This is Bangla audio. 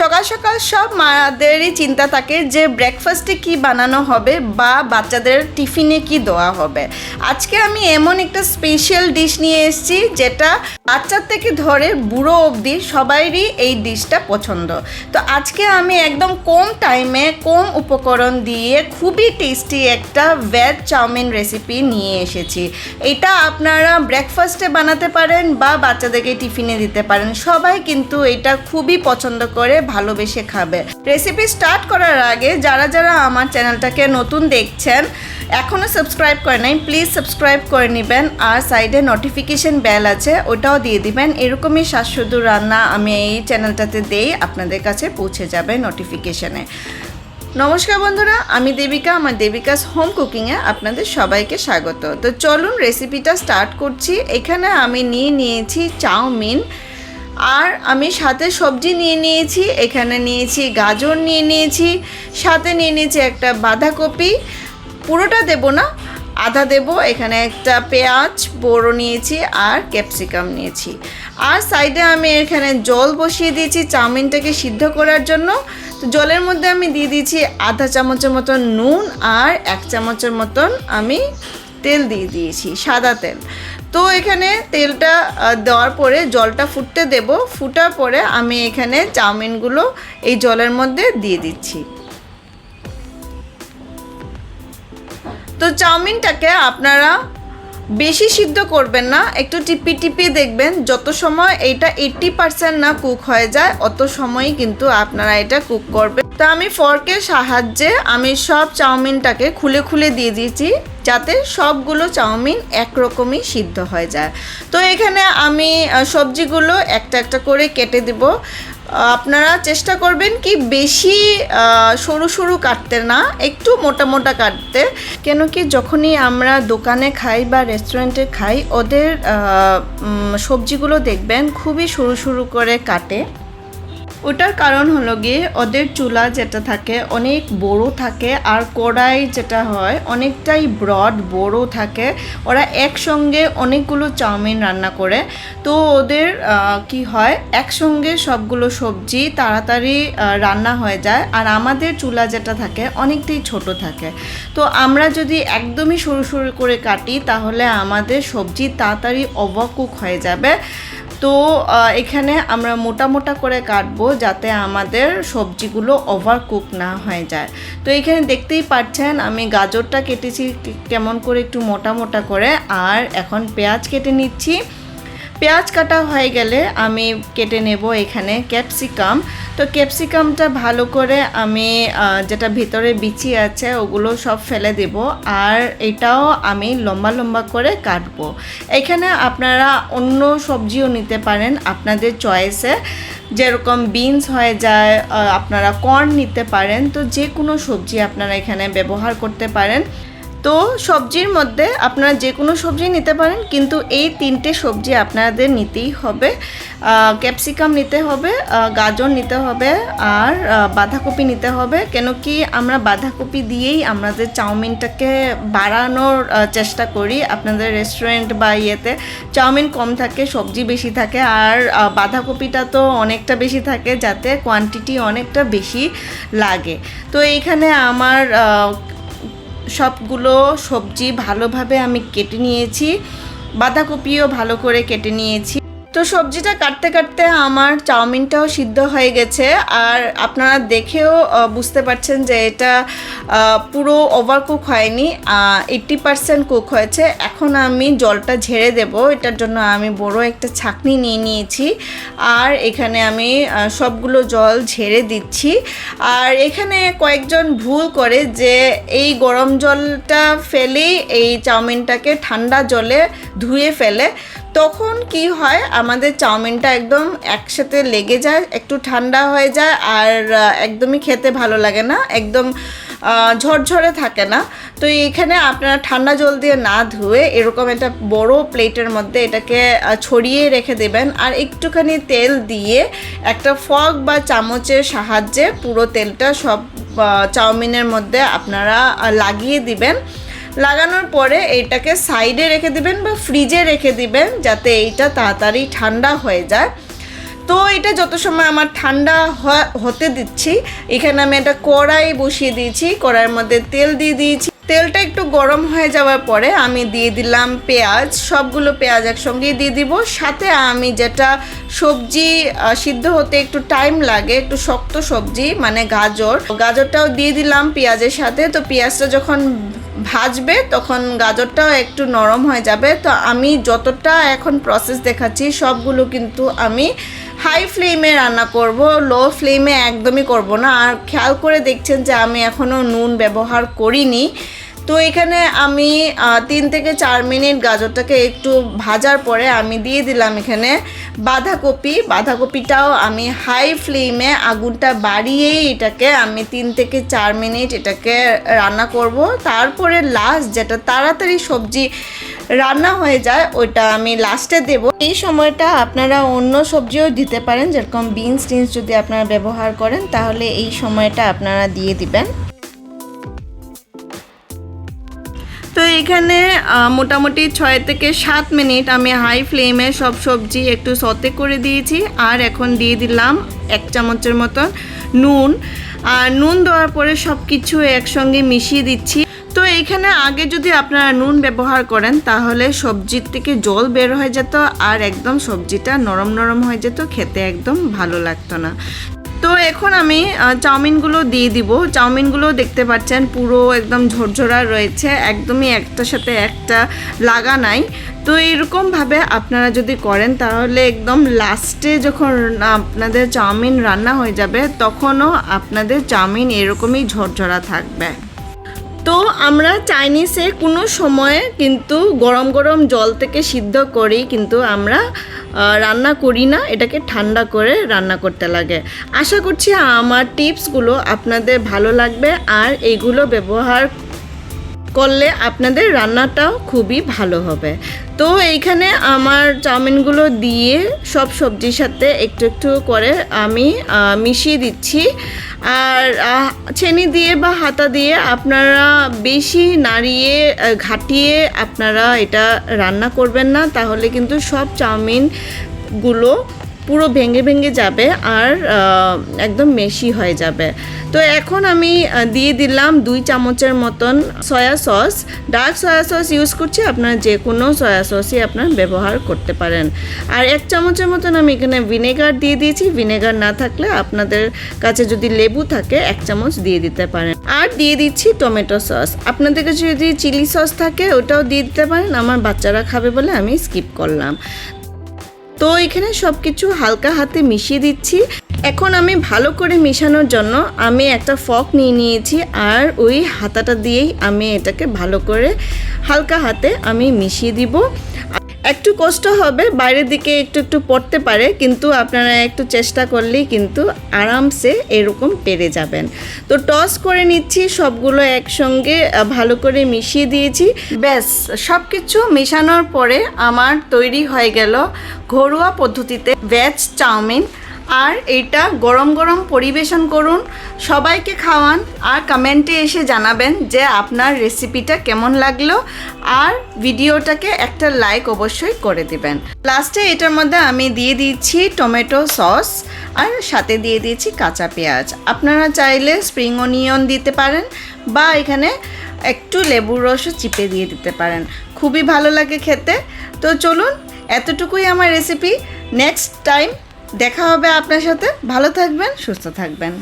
সকাল সকাল সব মাদেরই চিন্তা থাকে যে ব্রেকফাস্টে কি বানানো হবে বা বাচ্চাদের টিফিনে কি দেওয়া হবে। আজকে আমি এমন একটা স্পেশাল ডিশ নিয়ে এসেছি যেটা বাচ্চার থেকে ধরে বুড়ো অবধি সবাইরই এই ডিশটা পছন্দ। তো আজকে আমি একদম কম টাইমে কম উপকরণ দিয়ে খুবই টেস্টি একটা ভেজ চাউমিন রেসিপি নিয়ে এসেছি। এটা আপনারা ব্রেকফাস্টে বানাতে পারেন বা বাচ্চাদেরকে টিফিনে দিতে পারেন। সবাই কিন্তু এটা খুবই পছন্দ করে ভালোবেসে খাবে। রেসিপি স্টার্ট করার আগে যারা যারা আমার চ্যানেলটাকে নতুন দেখছেন এখনও সাবস্ক্রাইব করে নাই প্লিজ সাবস্ক্রাইব করে নেবেন। আর সাইডে নোটিফিকেশন বেল আছে, ওটাও দিয়ে দিবেন। এরকমই শাশ্বত রান্না আমি এই চ্যানেলটাতে দেই, আপনাদের কাছে পৌঁছে যাবে নোটিফিকেশনে নমস্কার বন্ধুরা, আমি দেবিকা, আমার দেবিকাস হোম কুকিংয়ে আপনাদের সবাইকে স্বাগত। তো চলুন রেসিপিটা স্টার্ট করছি। এখানে আমি নিয়ে নিয়েছি চাউমিন। আর আমি সাথে সবজি নিয়ে নিয়েছি, এখানে নিয়েছি গাজর নিয়ে নিয়েছি, সাথে নিয়ে নিয়েছি একটা বাঁধাকপি। পুরোটা দেব না, আধা দেব, এখানে একটা পেঁয়াজ, বড়ো নিয়েছি আর ক্যাপসিকাম নিয়েছি। আর সাইডে আমি এখানে জল বসিয়ে দিয়েছি চাউমিনটাকে সিদ্ধ করার জন্য। তো জলের মধ্যে আমি দিয়ে দিয়েছি আধা চামচের মতন নুন আর এক চামচের মতন আমি তেল দিয়ে দিয়েছি, সাদা তেল। তো এখানে তেলটা দেওয়ার পরে জলটা ফুটতে দেব। ফুটার পরে আমি এখানে চাউমিনগুলো এই জলের মধ্যে দিয়ে দিচ্ছি। তো চাউমিনটাকে আপনারা বেশি সিদ্ধ করবেন না, একটু টিপি টিপি দেখবেন। যত সময় এইটা এইট্টি পার্সেন্ট না কুক হয়ে যায়, অত সময়ই কিন্তু আপনারা এটা কুক করবেন। তো আমি ফর্কের সাহায্যে আমি সব চাউমিনটাকে খুলে খুলে দিয়ে দিয়েছি। যাতে সবগুলো চাউমিন একরকমই সিদ্ধ হয়ে যায়। তো এখানে আমি সবজিগুলো একটা একটা করে কেটে দিব। আপনারা চেষ্টা করবেন কি বেশি সরু সরু কাটতে না, একটু মোটা মোটা কাটতে। কেন কি যখনই আমরা দোকানে খাই বা রেস্টুরেন্টে খাই, ওদের সবজিগুলো দেখবেন খুবই সরু সরু করে কাটে। ওটার কারণ হলো গিয়ে ওদের চুলা যেটা থাকে অনেক বড় থাকে আর কড়াই যেটা হয় অনেকটাই ব্রড বড় থাকে। ওরা একসঙ্গে অনেকগুলো চাউমিন রান্না করে। তো ওদের কি হয়, একসঙ্গে সবগুলো সবজি তাড়াতাড়ি রান্না হয়ে যায়। আর আমাদের চুলা যেটা থাকে অনেকটাই ছোট থাকে। তো আমরা যদি একদমই সরু সরু করে কাটি তাহলে আমাদের সবজি তাড়াতাড়ি ওভারকুক হয়ে যাবে। তো এখানে আমরা মোটা মোটা করে কাটবো যাতে আমাদের সবজিগুলো ওভার কুক না হয়ে যায়। তো এখানে দেখতেই পাচ্ছেন, আমি গাজরটা কেটেছি কেমন করে একটু মোটা মোটা করে, আর এখন পেঁয়াজ কেটে নিচ্ছি। পেঁয়াজ কাটা হয়ে গেলে আমি কেটে নেব এখানে ক্যাপসিকাম। তো ক্যাপসিকামটা ভালো করে আমি যেটা ভিতরে বিচি আছে, ওগুলো সব ফেলে দেব। আর এটাও আমি লম্বা লম্বা করে কাটবো। এখানে আপনারা অন্য সবজিও নিতে পারেন আপনাদের চয়েসে। যেরকম বিনস হয়ে যায় আপনারা কর্ন নিতে পারেন। তো যে কোনো সবজি আপনারা এখানে ব্যবহার করতে পারেন। তো সবজির মধ্যে আপনারা যে কোনো সবজি নিতে পারেন, কিন্তু এই তিনটে সবজি আপনাদের নিতেই হবে। ক্যাপসিকাম নিতে হবে গাজর নিতে হবে, আর বাঁধাকপি নিতে হবে। কেন কি আমরা বাঁধাকপি দিয়েই আমাদের চাউমিনটাকে বাড়ানোর চেষ্টা করি। আপনাদের রেস্টুরেন্ট বা ইয়েতে চাউমিন কম থাকে, সবজি বেশি থাকে, আর বাঁধাকপিটা তো অনেকটা বেশি থাকে, যাতে কোয়ান্টিটি অনেকটা বেশি লাগে। তো এইখানে আমার সবগুলো সবজি ভালোভাবে আমি কেটে নিয়েছি বাঁধাকপিও ভালো করে কেটে নিয়েছি। তো সবজিটা কাটতে কাটতে আমার চাউমিনটাও সিদ্ধ হয়ে গেছে। আর আপনারা দেখেও বুঝতে পারছেন যে এটা পুরো ওভার কুক হয়নি এইট্টি পারসেন্ট কুক হয়েছে। এখন আমি জলটা ঝেড়ে দেব। এটার জন্য আমি বড় একটা ছাকনি নিয়ে নিয়েছি। আর এখানে আমি সবগুলো জল ঝেড়ে দিচ্ছি। আর এখানে কয়েকজন ভুল করে যে এই গরম জলটা ফেলেই এই চাউমিনটাকে ঠান্ডা জলে ধুয়ে ফেলে। তখন কি হয়, আমাদের চাউমিনটা একদম একসাথে লেগে যায়, একটু ঠান্ডা হয়ে যায় আর একদমই খেতে ভালো লাগে না, একদম ঝরঝরে থাকে না। তো এখানে আপনারা ঠান্ডা জল দিয়ে না ধুয়ে এরকম একটা বড় প্লেটের মধ্যে এটাকে ছড়িয়ে রেখে দেবেন আর একটুখানি তেল দিয়ে একটা ফক বা চামচের সাহায্যে পুরো তেলটা সব চাউমিনের মধ্যে আপনারা লাগিয়ে দিবেন। লাগানোর পরে এটাকে সাইডে রেখে দিবেন বা ফ্রিজে রেখে দিবেন যাতে এইটা তাড়াতাড়ি ঠান্ডা হয়ে যায়। তো এটা যত সময় আমার ঠান্ডা হতে দিচ্ছি, এখানে আমি একটা কড়াই বসিয়ে দিয়েছি, কড়াইয়ের মধ্যে তেল দিয়ে দিয়েছি। তেলটা একটু গরম হয়ে যাওয়ার পরে আমি দিয়ে দিলাম পেঁয়াজ, সবগুলো পেঁয়াজ একসঙ্গেই দিয়ে দিব। সাথে আমি যেটা সবজি সিদ্ধ হতে একটু টাইম লাগে, একটু শক্ত সবজি মানে গাজর। গাজরটাও দিয়ে দিলাম পেঁয়াজের সাথে। তো পেঁয়াজটা যখন ভাজবে, তখন গাজরটাও একটু নরম হয়ে যাবে। তো আমি যতটা এখন প্রসেস দেখাচ্ছি, সবগুলো কিন্তু আমি হাই ফ্লেমে রান্না করব লো ফ্লেমে একদমই করব না। আর খেয়াল করে দেখছেন যে আমি এখনও নুন ব্যবহার করিনি। তো এখানে আমি তিন থেকে চার মিনিট গাজরটাকে একটু ভাজার পরে আমি দিয়ে দিলাম এখানে বাঁধাকপি। বাঁধাকপিটাও আমি হাই ফ্লেমে আগুনটা বাড়িয়েই এটাকে আমি তিন থেকে চার মিনিট এটাকে রান্না করব। তারপরে লাস্ট যেটা তাড়াতাড়ি সবজি রান্না হয়ে যায়, ওইটা আমি লাস্টে দেব। এই সময়টা আপনারা অন্য সবজিও দিতে পারেন, যেরকম বিনস টিনস যদি আপনারা ব্যবহার করেন, তাহলে এই সময়টা আপনারা দিয়ে দিবেন। এখানে মোটামুটি ছয় থেকে সাত মিনিট আমি হাই ফ্লেমে সব সবজি একটু সতে করে দিয়েছি। আর এখন দিয়ে দিলাম এক চামচের মতন নুন। আর নুন দেওয়ার পরে সব কিছু একসঙ্গে মিশিয়ে দিচ্ছি। তো এইখানে আগে যদি আপনারা নুন ব্যবহার করেন, তাহলে সবজির থেকে জল বের হয়ে যেত আর একদম সবজিটা নরম নরম হয়ে যেত, খেতে একদম ভালো লাগতো না। তো এখন আমি চাউমিনগুলো দিয়ে দিব। চাউমিনগুলো দেখতে পাচ্ছেন, পুরো একদম ঝরঝরা রয়েছে, একদমই একটার সাথে একটা লাগা নাই। তো এরকমভাবে আপনারা যদি করেন, তাহলে একদম লাস্টে যখন আপনাদের চাউমিন রান্না হয়ে যাবে, তখনও আপনাদের চাউমিন এরকমই ঝরঝরা থাকবে। তো আমরা চাইনিজে কোনো সময়ে কিন্তু গরম গরম জল থেকে সিদ্ধ করেই কিন্তু আমরা রান্না করি না, এটাকে ঠান্ডা করে রান্না করতে লাগে। আশা করছি আমার টিপসগুলো আপনাদের ভালো লাগবে আর এইগুলো ব্যবহার করলে আপনাদের রান্নাটাও খুবই ভালো হবে। তো এইখানে আমার চাউমিনগুলো দিয়ে সব সবজির সাথে একটু একটু করে আমি মিশিয়ে দিচ্ছি। আর চেনি দিয়ে বা হাতা দিয়ে আপনারা বেশি নাড়িয়ে ঘাটিয়ে আপনারা এটা রান্না করবেন না। তাহলে কিন্তু সব চাউমিনগুলো পুরো ভেঙে ভেঙে যাবে আর একদম মেশি হয়ে যাবে। তো এখন আমি দিয়ে দিলাম দুই চামচের মতন soya sauce. Dark soya sauce use করছি, আপনারা যে কোনো সয়া সসই আপনার ব্যবহার করতে পারেন। আর এক চামচের মতন আমি এখানে ভিনেগার দিয়ে দিয়েছি। ভিনেগার না থাকলে আপনাদের কাছে যদি লেবু থাকে, এক চামচ দিয়ে দিতে পারেন। আর দিয়ে দিচ্ছি টমেটো সস। আপনাদের কাছে যদি চিলি সস থাকে, ওটাও দিয়ে দিতে পারেন। আমার বাচ্চারা খাবে বলে আমি স্কিপ করলাম। তো এখানে সব কিছু হালকা হাতে মিশিয়ে দিচ্ছি। এখন আমি ভালো করে মেশানোর জন্য আমি একটা ফক নিয়ে নিয়েছি আর ওই হাতাটা দিয়েই আমি এটাকে ভালো করে হালকা হাতে আমি মিশিয়ে দিব। একটু কষ্ট হবে, বাইরের দিকে একটু একটু পড়তে পারে, কিন্তু আপনারা একটু চেষ্টা করলেই কিন্তু আরামসে এরকম পেরে যাবেন। তো টস করে নিচ্ছি, সবগুলো একসঙ্গে ভালো করে মিশিয়ে দিয়েছি। ব্যাস সব কিছু মেশানোর পরে আমার তৈরি হয়ে গেল ঘরোয়া পদ্ধতিতে ভেজ চাউমিন। আর এইটা গরম গরম পরিবেশন করুন, সবাইকে খাওয়ান আর কমেন্টে এসে জানাবেন যে আপনার রেসিপিটা কেমন লাগল আর ভিডিওটাকে একটা লাইক অবশ্যই করে দিবেন। লাস্টে এটার মধ্যে আমি দিয়ে দিচ্ছি টমেটো সস আর সাথে দিয়ে দিয়েছি কাঁচা পেঁয়াজ। আপনারা চাইলে স্প্রিং অনিয়ন দিতে পারেন বা এখানে একটু লেবুর রসও চিপে দিয়ে দিতে পারেন। খুবই ভালো লাগে খেতে। তো চলুন, এতটুকুই আমার রেসিপি। নেক্সট টাইম দেখা হবে আপনার সাথে। ভালো থাকবেন সুস্থ থাকবেন।